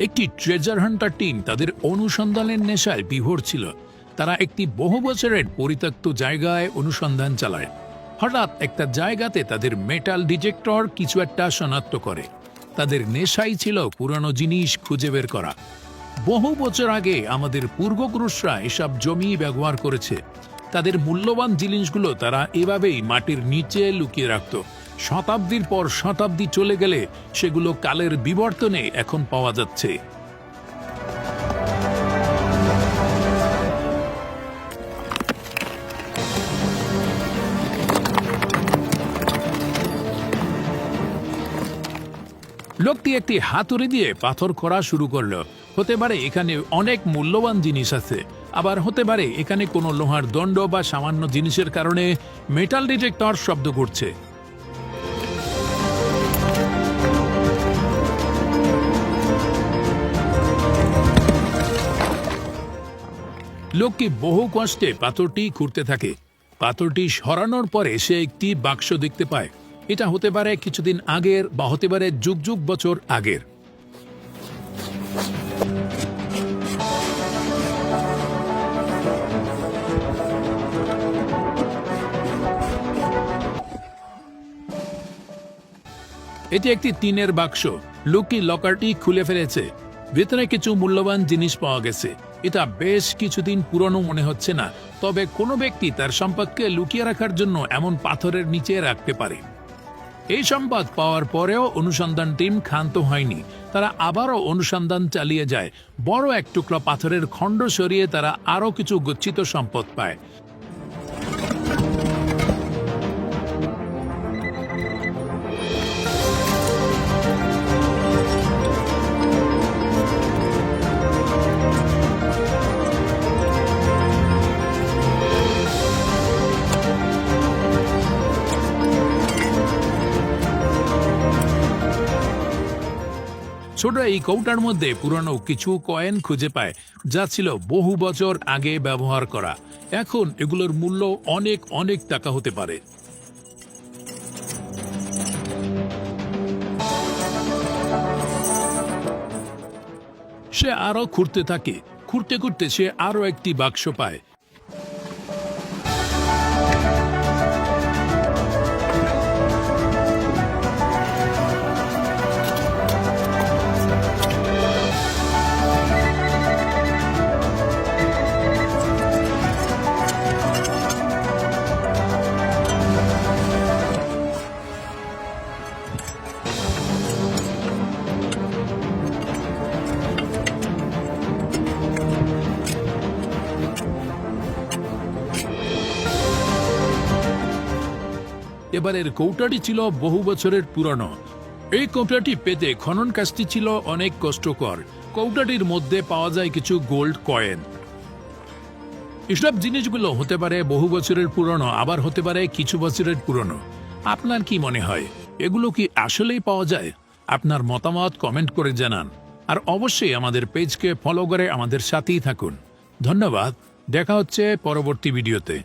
একটি treasure Hunter team তাদের অনুসন্ধানের নেশায় বিভোর ছিল। তারা একটি বহু বছরের পরিত্যক্ত জায়গায় অনুসন্ধান চালায়। হঠাৎ একটা জায়গাতে তাদের মেটাল ডিটেক্টর কিছু একটা শনাক্ত করে। তাদের নেশাই ছিল পুরানো জিনিস খুঁজে বের করা। বহু বছর আগে আমাদের পূর্বপুরুষরা এসব জমি ব্যবহার করেছে। তাদের মূল্যবান জিনিসগুলো তারা এভাবেই মাটির নিচে লুকিয়ে রাখত। শতাব্দীর পর শতাব্দী চলে গেলে সেগুলো কালের বিবর্তনে এখন পাওয়া যাচ্ছে। লোকটি একটি হাতুড়ি দিয়ে পাথর করা শুরু করল। হতে পারে এখানে অনেক মূল্যবান জিনিস আছে। আবার হতে পারে এখানে কোনো লোহার দণ্ড বা সামান্য জিনিসের কারণে মেটাল ডিটেক্টর শব্দ করছে লোকটি বহু কষ্টে পাথরটি খুঁড়তে থাকে। পাথরটি সরানোর পরে সে একটি বাক্স দেখতে পায়। এটা হতে পারে কিছুদিন আগের বা হতে পারে যুগ যুগ বছর আগের। এটি একটি টিনের বাক্স। লুকি লকারটি খুলে ফেলেছে। ভেতরে কিছু মূল্যবান জিনিস পাওয়া গেছে। এটা বেশ কিছুদিন পুরনো মনে হচ্ছে না, তবে কোনো ব্যক্তি তার সম্পদকে লুকিয়ে রাখার জন্য এমন পাথরের নিচে রাখতে পারে। এই সম্পদ পাওয়ার পরেও অনুসন্ধান টিম ক্ষান্ত হয়নি। তারা আবারও অনুসন্ধান চালিয়ে যায়। বড় এক টুকরা পাথরের খণ্ড সরিয়ে তারা আরও কিছু গচ্ছিত সম্পদ পায়। ছোট এই কৌটার মধ্যে পুরনো কিছু কয়েন খুঁজে পায়, যা ছিল বহু বছর আগে ব্যবহার করা। এখন এগুলোর মূল্য অনেক অনেক টাকা হতে পারে। সে আরও খুঁড়তে থাকে। খুঁড়তে খুঁড়তে সে আরও একটি বাক্স পায়। এবারের কৌটাটি ছিল বহু বছরের পুরনো। এই কৌটাটি পেতে খনন কাজটি ছিল অনেক কষ্টকর। কৌটাটির মধ্যে পাওয়া যায় কিছু গোল্ড কয়েন। এসব জিনিসগুলো হতে পারে বহু বছরের পুরনো, আবার হতে পারে কিছু বছরের পুরনো। আপনার কি মনে হয়, এগুলো কি আসলেই পাওয়া যায়? আপনার মতামত কমেন্ট করে জানান। আর অবশ্যই আমাদের পেজকে ফলো করে আমাদের সাথেই থাকুন। ধন্যবাদ, দেখা হচ্ছে পরবর্তী ভিডিওতে।